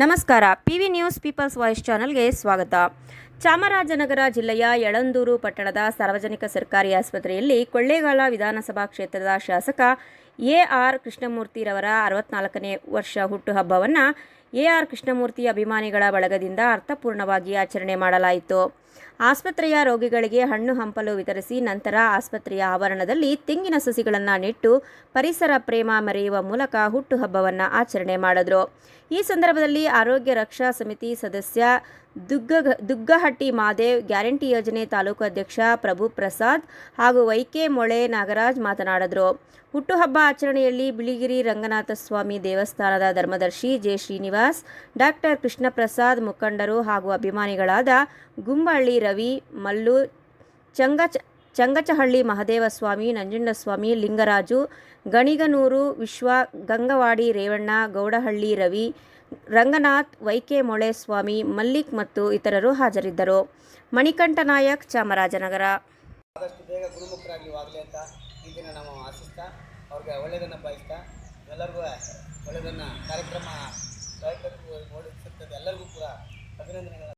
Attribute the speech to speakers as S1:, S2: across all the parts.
S1: ನಮಸ್ಕಾರ. P V news people's voice ಚಾನಲ್ಗೆ ಸ್ವಾಗತ. ಚಾಮರಾಜನಗರ ಜಿಲ್ಲೆಯ ಯಳಂದೂರು ಪಟ್ಟಣದ ಸಾರ್ವಜನಿಕ ಸರ್ಕಾರಿ ಆಸ್ಪತ್ರೆಯಲ್ಲಿ ಕೊಳ್ಳೇಗಾಲ ವಿಧಾನಸಭಾ ಕ್ಷೇತ್ರದ ಶಾಸಕ ಎ ಆರ್ ಕೃಷ್ಣಮೂರ್ತಿರವರ ಅರವತ್ನಾಲ್ಕನೇ ವರ್ಷ ಹುಟ್ಟುಹಬ್ಬವನ್ನು ಎ ಆರ್ ಕೃಷ್ಣಮೂರ್ತಿ ಅಭಿಮಾನಿಗಳ ಬಳಗದಿಂದ ಅರ್ಥಪೂರ್ಣವಾಗಿ ಆಚರಣೆ ಮಾಡಲಾಯಿತು. ಆಸ್ಪತ್ರೆಯ ರೋಗಿಗಳಿಗೆ ಹಣ್ಣು ಹಂಪಲು ವಿತರಿಸಿ ನಂತರ ಆಸ್ಪತ್ರೆಯ ಆವರಣದಲ್ಲಿ ತೆಂಗಿನ ಸಸಿಗಳನ್ನು ನೆಟ್ಟು ಪರಿಸರ ಪ್ರೇಮ ಮರೆಯುವ ಮೂಲಕ ಹುಟ್ಟುಹಬ್ಬವನ್ನು ಆಚರಣೆ ಮಾಡಿದ್ರು. ಈ ಸಂದರ್ಭದಲ್ಲಿ ಆರೋಗ್ಯ ರಕ್ಷಾ ಸಮಿತಿ ಸದಸ್ಯ ದುಗ್ಗ ದುಗ್ಗಹಟ್ಟಿ ಮಾದೇವ್, ಗ್ಯಾರಂಟಿ ಯೋಜನೆ ತಾಲೂಕು ಅಧ್ಯಕ್ಷ ಪ್ರಭು ಪ್ರಸಾದ್ ಹಾಗೂ ವೈಕೆ ಮೊಳೆ ನಾಗರಾಜ್ ಮಾತನಾಡಿದರು. ಹುಟ್ಟುಹಬ್ಬ ಆಚರಣೆಯಲ್ಲಿ ಬಿಳಿಗಿರಿ ರಂಗನಾಥ ಸ್ವಾಮಿ ದೇವಸ್ಥಾನದ ಧರ್ಮದರ್ಶಿ ಜೆ ಶ್ರೀನಿವಾಸ್, ಡಾಕ್ಟರ್ ಕೃಷ್ಣಪ್ರಸಾದ್ ಮುಖಂಡರು ಹಾಗೂ ಅಭಿಮಾನಿಗಳಾದ ಗುಂಬಳ್ಳಿ ರವಿ, ಮಲ್ಲು, ಚಂಗಚ, ಚಂಗಚಹಳ್ಳಿ ಮಹದೇವಸ್ವಾಮಿ, ನಂಜುಂಡಸ್ವಾಮಿ, ಲಿಂಗರಾಜು, ಗಣಿಗನೂರು, ವಿಶ್ವ, ಗಂಗವಾಡಿ, ರೇವಣ್ಣ, ಗೌಡಹಳ್ಳಿ ರವಿ, ರಂಗನಾಥ್ ವೈಕೆ ಮೊಳೆ ಸ್ವಾಮಿ ಮಲ್ಲಿಕ್ ಮತ್ತು ಇತರರು ಹಾಜರಿದ್ದರು. ಮಣಿಕಂಠ ನಾಯಕ್, ಚಾಮರಾಜನಗರ.
S2: ಆದಷ್ಟು ಬೇಗ ಗುರುಮುಖರಾಗಿ ಆಗಲಿ ಅಂತ ಈ ದಿನ ನಾವು ಆಶಿಸ್ತಾ, ಅವ್ರಿಗೆ ಒಳ್ಳೆಯದನ್ನು ಬಯಸ್ತಾ, ಎಲ್ಲರಿಗೂ ಒಳ್ಳೆಯದನ್ನು ಕಾರ್ಯಕ್ರಮ ಎಲ್ಲರಿಗೂ ಕೂಡ ಅಭಿನಂದನೆಗಳನ್ನು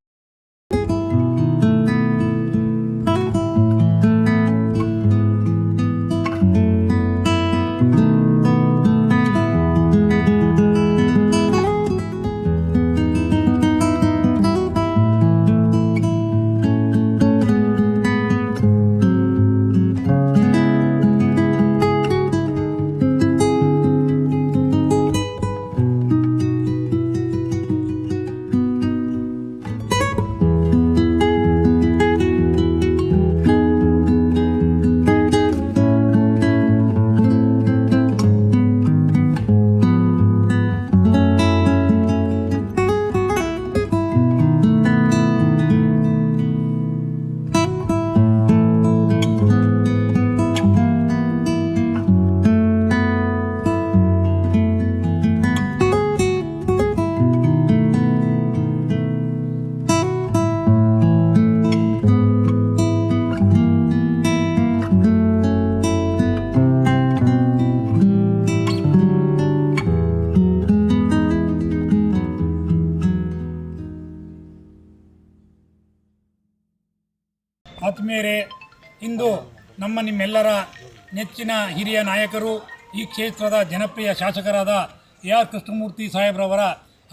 S3: ಆತ್ಮೀಯರೇ, ಇಂದು ನಮ್ಮ ನಿಮ್ಮೆಲ್ಲರ ನೆಚ್ಚಿನ ಹಿರಿಯ ನಾಯಕರು, ಈ ಕ್ಷೇತ್ರದ ಜನಪ್ರಿಯ ಶಾಸಕರಾದ ಎ ಆರ್ ಕೃಷ್ಣಮೂರ್ತಿ ಸಾಹೇಬ್ರವರ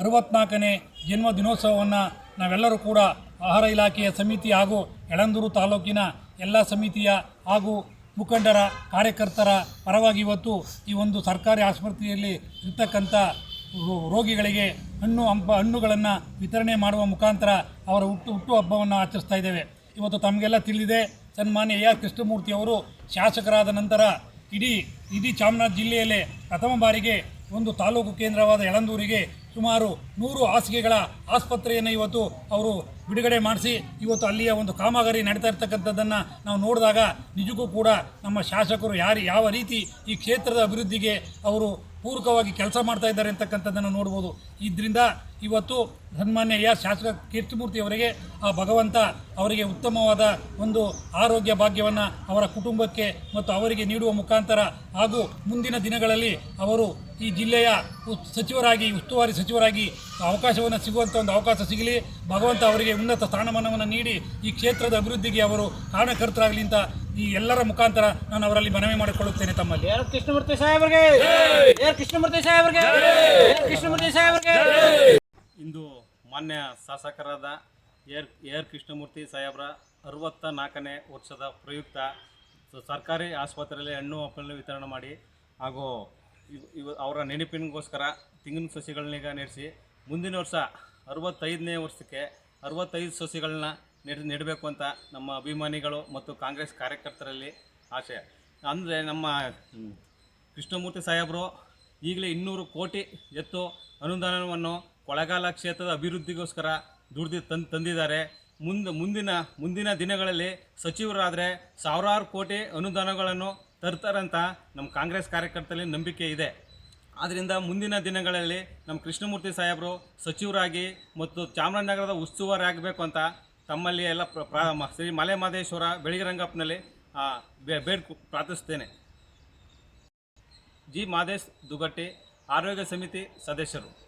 S3: ಅರವತ್ನಾಲ್ಕನೇ ಜನ್ಮ ದಿನೋತ್ಸವವನ್ನು ನಾವೆಲ್ಲರೂ ಕೂಡ ಆಹಾರ ಇಲಾಖೆಯ ಸಮಿತಿ ಹಾಗೂ ಯಳಂದೂರು ತಾಲೂಕಿನ ಎಲ್ಲ ಸಮಿತಿಯ ಹಾಗೂ ಮುಖಂಡರ, ಕಾರ್ಯಕರ್ತರ ಪರವಾಗಿ ಇವತ್ತು ಈ ಒಂದು ಸರ್ಕಾರಿ ಆಸ್ಪತ್ರೆಯಲ್ಲಿ ಇರ್ತಕ್ಕಂಥ ರೋಗಿಗಳಿಗೆ ಹಣ್ಣು, ಹಂಪ, ಹಣ್ಣುಗಳನ್ನು ವಿತರಣೆ ಮಾಡುವ ಮುಖಾಂತರ ಅವರ ಹುಟ್ಟು ಹುಟ್ಟುಹಬ್ಬವನ್ನು ಆಚರಿಸ್ತಾ ಇದ್ದೇವೆ. ಇವತ್ತು ತಮಗೆಲ್ಲ ತಿಳಿದಿದೆ, ಸನ್ಮಾನ್ಯ ಎ. ಆರ್. ಕೃಷ್ಣಮೂರ್ತಿ ಅವರು ಶಾಸಕರಾದ ನಂತರ ಇಡೀ ಇಡೀ ಚಾಮರಾಜ ಜಿಲ್ಲೆಯಲ್ಲೇ ಪ್ರಥಮ ಬಾರಿಗೆ ಒಂದು ತಾಲೂಕು ಕೇಂದ್ರವಾದ ಯಳಂದೂರಿಗೆ ಸುಮಾರು ನೂರು ಹಾಸಿಗೆಗಳ ಆಸ್ಪತ್ರೆಯನ್ನು ಇವತ್ತು ಅವರು ಬಿಡುಗಡೆ ಮಾಡಿಸಿ, ಇವತ್ತು ಅಲ್ಲಿಯ ಒಂದು ಕಾಮಗಾರಿ ನಡೀತಾ ಇರ್ತಕ್ಕಂಥದ್ದನ್ನು ನಾವು ನೋಡಿದಾಗ ನಿಜಕ್ಕೂ ಕೂಡ ನಮ್ಮ ಶಾಸಕರು ಯಾರು, ಯಾವ ರೀತಿ ಈ ಕ್ಷೇತ್ರದ ಅಭಿವೃದ್ಧಿಗೆ ಅವರು ಪೂರಕವಾಗಿ ಕೆಲಸ ಮಾಡ್ತಾ ಇದ್ದಾರೆ ಅಂತಕ್ಕಂಥದ್ದನ್ನು ನೋಡ್ಬೋದು. ಇದರಿಂದ ಇವತ್ತು ಸನ್ಮಾನ್ಯ ಯ ಶಾಸಕ ಕೀರ್ತಿಮೂರ್ತಿ ಅವರಿಗೆ, ಆ ಭಗವಂತ ಅವರಿಗೆ ಉತ್ತಮವಾದ ಒಂದು ಆರೋಗ್ಯ ಭಾಗ್ಯವನ್ನು ಅವರ ಕುಟುಂಬಕ್ಕೆ ಮತ್ತು ಅವರಿಗೆ ನೀಡುವ ಮುಖಾಂತರ ಹಾಗೂ ಮುಂದಿನ ದಿನಗಳಲ್ಲಿ ಅವರು ಈ ಜಿಲ್ಲೆಯ ಸಚಿವರಾಗಿ ಉಸ್ತುವಾರಿ ಸಚಿವರಾಗಿ ಅವಕಾಶವನ್ನು ಸಿಗುವಂಥ ಒಂದು ಅವಕಾಶ ಸಿಗಲಿ. ಭಗವಂತ ಅವರಿಗೆ ಉನ್ನತ ಸ್ಥಾನಮಾನವನ್ನು ನೀಡಿ ಈ ಕ್ಷೇತ್ರದ ಅಭಿವೃದ್ಧಿಗೆ ಅವರು ಕಾರಣಕರ್ತರಾಗಲಿ ಅಂತ ಈ ಎಲ್ಲರ ಮುಖಾಂತರ ನಾನು ಅವರಲ್ಲಿ ಮನವಿ ಮಾಡಿಕೊಳ್ಳುತ್ತೇನೆ ತಮ್ಮಲ್ಲಿ.
S2: ಕೃಷ್ಣಮೂರ್ತಿ ಸಾಹೇಬರಿಗೆ! ಆರ್ ಕೃಷ್ಣಮೂರ್ತಿ ಸಾಹೇಬರಿಗೆ! ಕೃಷ್ಣಮೂರ್ತಿ ಸಾಹೇಬರಿಗೆ!
S4: ಇಂದು ಮಾನ್ಯ ಶಾಸಕರಾದ ಏರ್ ಏರ್ ಕೃಷ್ಣಮೂರ್ತಿ ಸಾಹೇಬರ ಅರವತ್ತ ನಾಲ್ಕನೇ ವರ್ಷದ ಪ್ರಯುಕ್ತ ಸ- ಸರ್ಕಾರಿ ಆಸ್ಪತ್ರೆಯಲ್ಲಿ ಹಣ್ಣು ಹಂಪಲು ವಿತರಣೆ ಮಾಡಿ ಹಾಗೂ ಇವ್- ಅವರ ನೆನಪಿನಗೋಸ್ಕರ ತೆಂಗಿನ ಸಸಿಗಳನ್ನೀಗ ನೆಡೆಸಿ ಮುಂದಿನ ವರ್ಷ ಅರವತ್ತೈದನೇ ವರ್ಷಕ್ಕೆ ಅರವತ್ತೈದು ಸಸಿಗಳನ್ನ ನೆಡ್ ನೆಡಬೇಕು ಅಂತ ನಮ್ಮ ಅಭಿಮಾನಿಗಳು ಮತ್ತು ಕಾಂಗ್ರೆಸ್ ಕಾರ್ಯಕರ್ತರಲ್ಲಿ ಆಸೆ. ಅಂದರೆ ನಮ್ಮ ಕೃಷ್ಣಮೂರ್ತಿ ಸಾಹೇಬರು ಈಗಲೇ ಇನ್ನೂರು ಕೋಟಿ ಎತ್ತು ಅನುದಾನವನ್ನು ಕೊಳಗಾಲ ಕ್ಷೇತ್ರದ ಅಭಿವೃದ್ಧಿಗೋಸ್ಕರ ದುಡ್ದು ತಂದು ತಂದಿದ್ದಾರೆ. ಮುಂದೆ ಮುಂದಿನ ಮುಂದಿನ ದಿನಗಳಲ್ಲಿ ಸಚಿವರಾದರೆ ಸಾವಿರಾರು ಕೋಟಿ ಅನುದಾನಗಳನ್ನು ತರ್ತಾರಂತ ನಮ್ಮ ಕಾಂಗ್ರೆಸ್ ಕಾರ್ಯಕರ್ತರಲ್ಲಿ ನಂಬಿಕೆ ಇದೆ. ಆದ್ದರಿಂದ ಮುಂದಿನ ದಿನಗಳಲ್ಲಿ ನಮ್ಮ ಕೃಷ್ಣಮೂರ್ತಿ ಸಾಹೇಬರು ಸಚಿವರಾಗಿ ಮತ್ತು ಚಾಮರಾಜನಗರದ ಉಸ್ತುವಾರಿ ಆಗಬೇಕು ಅಂತ ತಮ್ಮಲ್ಲಿ ಎಲ್ಲ ಪ್ರ ಶ್ರೀ ಮಲೆ ಮಹದೇಶ್ವರ ಬೆಳಗಿರಂಗಪ್ಪನಲ್ಲಿ ಬೇಡ್ ಪ್ರಾರ್ಥಿಸ್ತೇನೆ. ಜಿ. ಮಾದೇಶ್ ದುಗಟ್ಟಿ, ಆರೋಗ್ಯ ಸಮಿತಿ ಸದಸ್ಯರು.